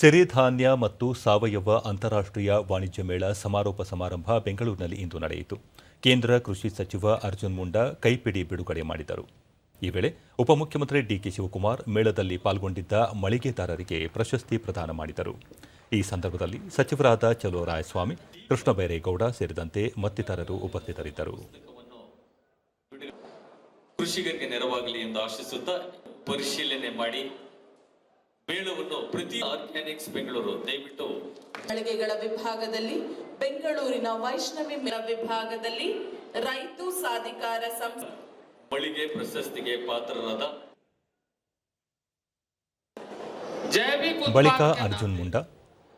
ಸಿರಿಧಾನ್ಯ ಮತ್ತು ಸಾವಯವ ಅಂತಾರಾಷ್ಟ್ರೀಯ ವಾಣಿಜ್ಯ ಮೇಳ ಸಮಾರೋಪ ಸಮಾರಂಭ ಬೆಂಗಳೂರಿನಲ್ಲಿ ಇಂದು ನಡೆಯಿತು. ಕೇಂದ್ರ ಕೃಷಿ ಸಚಿವ ಅರ್ಜುನ್ ಮುಂಡಾ ಕೈಪಿಡಿ ಬಿಡುಗಡೆ ಮಾಡಿದರು. ಈ ವೇಳೆ ಉಪಮುಖ್ಯಮಂತ್ರಿ ಡಿಕೆ ಶಿವಕುಮಾರ್ ಮೇಳದಲ್ಲಿ ಪಾಲ್ಗೊಂಡಿದ್ದ ಮಳಿಗೆದಾರರಿಗೆ ಪ್ರಶಸ್ತಿ ಪ್ರದಾನ ಮಾಡಿದರು. ಈ ಸಂದರ್ಭದಲ್ಲಿ ಸಚಿವರಾದ ಚಲುವರಾಯಸ್ವಾಮಿ ಕೃಷ್ಣ ಬೈರೇಗೌಡ ಸೇರಿದಂತೆ ಮತ್ತಿತರರು ಉಪಸ್ಥಿತರಿದ್ದರು. ಕೃಷಿಕರಿಗೆ ನೆರವಾಗಲಿ ಎಂದು ಆಶಿಸುತ್ತಾ ಪರಿಶೀಲನೆ ಮಾಡಿ ಮೇಳವನ್ನು ಪ್ರತಿ ಆರ್ಗ್ಯಾನಿಕ್ಸ್ ಬೆಂಗಳೂರು ದಯವಿಟ್ಟು ಮಳಿಗೆಗಳ ವಿಭಾಗದಲ್ಲಿ ಬೆಂಗಳೂರಿನ ವೈಷ್ಣವಿ ಮೇಳ ವಿಭಾಗದಲ್ಲಿ ರೈತು ಸಾಧಿಕಾರ ಸಂಸ್ಥೆ ಮಳಿಗೆ ಪ್ರಶಸ್ತಿಗೆ ಪಾತ್ರರಾದ ಜೈವಿಕ ಬಳಿಕ ಅರ್ಜುನ್ ಮುಂಡಾ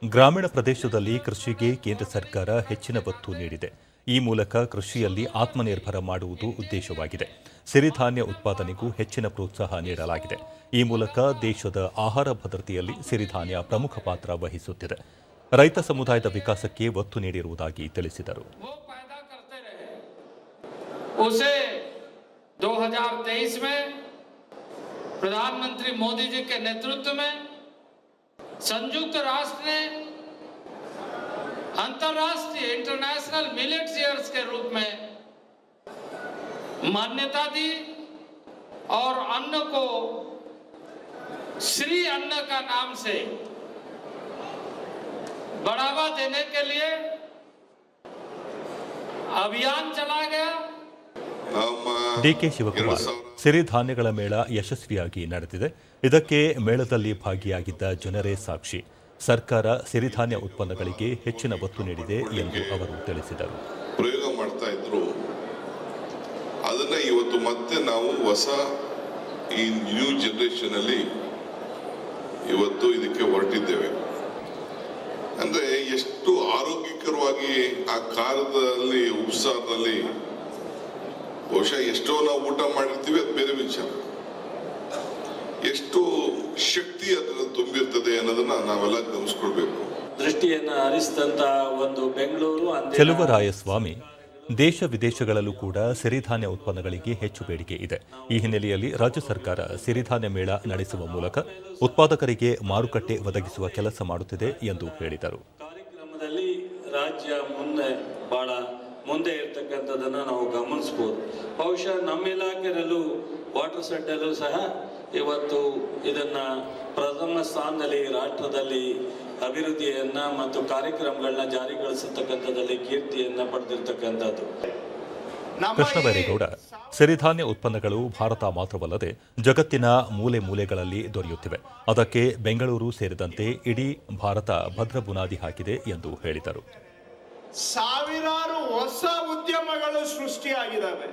ಗ್ರಾಮೀಣ ಪ್ರದೇಶದಲ್ಲಿ ಕೃಷಿಗೆ ಕೇಂದ್ರ ಸರ್ಕಾರ ಹೆಚ್ಚಿನ ಒತ್ತು ನೀಡಿದೆ. ಈ ಮೂಲಕ ಕೃಷಿಯಲ್ಲಿ ಆತ್ಮನಿರ್ಭರ ಮಾಡುವುದು ಉದ್ದೇಶವಾಗಿದೆ. ಸಿರಿಧಾನ್ಯ ಉತ್ಪಾದನೆಗೂ ಹೆಚ್ಚಿನ ಪ್ರೋತ್ಸಾಹ ನೀಡಲಾಗಿದೆ. ಈ ಮೂಲಕ ದೇಶದ ಆಹಾರ ಭದ್ರತೆಯಲ್ಲಿ ಸಿರಿಧಾನ್ಯ ಪ್ರಮುಖ ಪಾತ್ರ ವಹಿಸುತ್ತಿದೆ ರೈತ ಸಮುದಾಯದ ವಿಕಾಸಕ್ಕೆ ಒತ್ತು ನೀಡಿರುವುದಾಗಿ ತಿಳಿಸಿದರು वो पैदा करते रहे उसे 2023 में प्रधानमंत्री मोदी जी के नेतृत्व में संयुक्त राष्ट्र ने अंतर्राष्ट्रीय इंटरनेशनल मिलेट्स ईयर्स के रूप में मान्यता दी और अन्न को श्री अन्न का नाम से बढ़ावा देने के लिए अभियान चला गया ನಮ್ಮ ಡಿಕೆ ಶಿವಕುಮಾರ್ ಎರಡು ಸಾವಿರ ಸಿರಿಧಾನ್ಯಗಳ ಮೇಳ ಯಶಸ್ವಿಯಾಗಿ ನಡೆದಿದೆ ಇದಕ್ಕೆ ಮೇಳದಲ್ಲಿ ಭಾಗಿಯಾಗಿದ್ದ ಜನರೇ ಸಾಕ್ಷಿ ಸರ್ಕಾರ ಸಿರಿಧಾನ್ಯ ಉತ್ಪನ್ನಗಳಿಗೆ ಹೆಚ್ಚಿನ ಒತ್ತು ನೀಡಿದೆ ಎಂದು ಅವರು ತಿಳಿಸಿದರು ಪ್ರಯೋಗ ಮಾಡ್ತಾ ಇದ್ರು ಅದನ್ನ ಇವತ್ತು ಮತ್ತೆ ನಾವು ಹೊಸ ಈ ನ್ಯೂ ಜನರೇಷನ್ ಅಲ್ಲಿ ಇವತ್ತು ಇದಕ್ಕೆ ಹೊರಟಿದ್ದೇವೆ. ಅಂದ್ರೆ ಎಷ್ಟು ಆರೋಗ್ಯಕರವಾಗಿ ಆ ಖಾರದಲ್ಲಿ ಉಪ್ಸಾರದಲ್ಲಿ ಬಹುಶಃ ಎಷ್ಟೋ ನಾವು ಊಟ ಮಾಡಿರ್ತೀವಿ ಅದು ಬೇರೆ ವಿಚಾರ. ಎಷ್ಟು ಶಕ್ತಿ ಅದನ್ನು ತುಂಬಿರ್ತದೆ ಅನ್ನೋದನ್ನ ನಾವೆಲ್ಲ ಗಮನಿಸ್ಕೊಳ್ಬೇಕು. ದೃಷ್ಟಿಯನ್ನ ಹರಿಸಿದಂತ ಒಂದು ಬೆಂಗಳೂರು ಅಂದಿನ ಚೆಲುವರಾಯಸ್ವಾಮಿ ದೇಶ ವಿದೇಶಗಳಲ್ಲೂ ಕೂಡ ಸಿರಿಧಾನ್ಯ ಉತ್ಪನ್ನಗಳಿಗೆ ಹೆಚ್ಚು ಬೇಡಿಕೆ ಇದೆ. ಈ ಹಿನ್ನೆಲೆಯಲ್ಲಿ ರಾಜ್ಯ ಸರ್ಕಾರ ಸಿರಿಧಾನ್ಯ ಮೇಳ ನಡೆಸುವ ಮೂಲಕ ಉತ್ಪಾದಕರಿಗೆ ಮಾರುಕಟ್ಟೆ ಒದಗಿಸುವ ಕೆಲಸ ಮಾಡುತ್ತಿದೆ ಎಂದು ಹೇಳಿದರು. ಕಾರ್ಯಕ್ರಮದಲ್ಲಿ ರಾಜ್ಯ ಮುಂದೆ ಬಹಳ ಮುಂದೆ ಇರತಕ್ಕಂಥದ್ದನ್ನು ನಾವು ಗಮನಿಸಬಹುದು ಬಹುಶಃ ನಮ್ಮ ಇಲಾಖೆಯಲ್ಲೂ ವಾಟರ್ ಸೆಟ್ಟಲ್ಲೂ ಸಹ ಇವತ್ತು ಇದನ್ನ ಪ್ರಥಮ ಸ್ಥಾನದಲ್ಲಿ ರಾಷ್ಟ್ರದಲ್ಲಿ ಅಭಿವೃದ್ಧಿಯನ್ನ ಮತ್ತು ಕಾರ್ಯಕ್ರಮಗಳನ್ನ ಜಾರಿಗೊಳಿಸತಕ್ಕಂಥದ್ದಲ್ಲಿ ಕೀರ್ತಿಯನ್ನ ಪಡೆದಿರ್ತಕ್ಕಂಥದ್ದು. ಕೃಷ್ಣ ಬೈರೇಗೌಡ ಸಿರಿಧಾನ್ಯ ಉತ್ಪನ್ನಗಳು ಭಾರತ ಮಾತ್ರವಲ್ಲದೆ ಜಗತ್ತಿನ ಮೂಲೆ ಮೂಲೆಗಳಲ್ಲಿ ದೊರೆಯುತ್ತಿವೆ. ಅದಕ್ಕೆ ಬೆಂಗಳೂರು ಸೇರಿದಂತೆ ಇಡೀ ಭಾರತ ಭದ್ರ ಬುನಾದಿ ಹಾಕಿದೆ ಎಂದು ಹೇಳಿದರು. ಸಾವಿರಾರು ಹೊಸ ಉದ್ಯಮಗಳು ಸೃಷ್ಟಿಯಾಗಿದ್ದಾವೆ.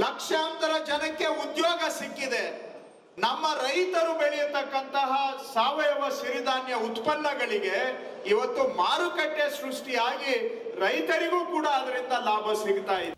ಲಕ್ಷಾಂತರ ಜನಕ್ಕೆ ಉದ್ಯೋಗ ಸಿಕ್ಕಿದೆ. ನಮ್ಮ ರೈತರು ಬೆಳೆಯತಕ್ಕಂತಹ ಸಾವಯವ ಸಿರಿಧಾನ್ಯ ಉತ್ಪನ್ನಗಳಿಗೆ ಇವತ್ತು ಮಾರುಕಟ್ಟೆ ಸೃಷ್ಟಿಯಾಗಿ ರೈತರಿಗೂ ಕೂಡ ಅದರಿಂದ ಲಾಭ ಸಿಗ್ತಾ ಇದೆ.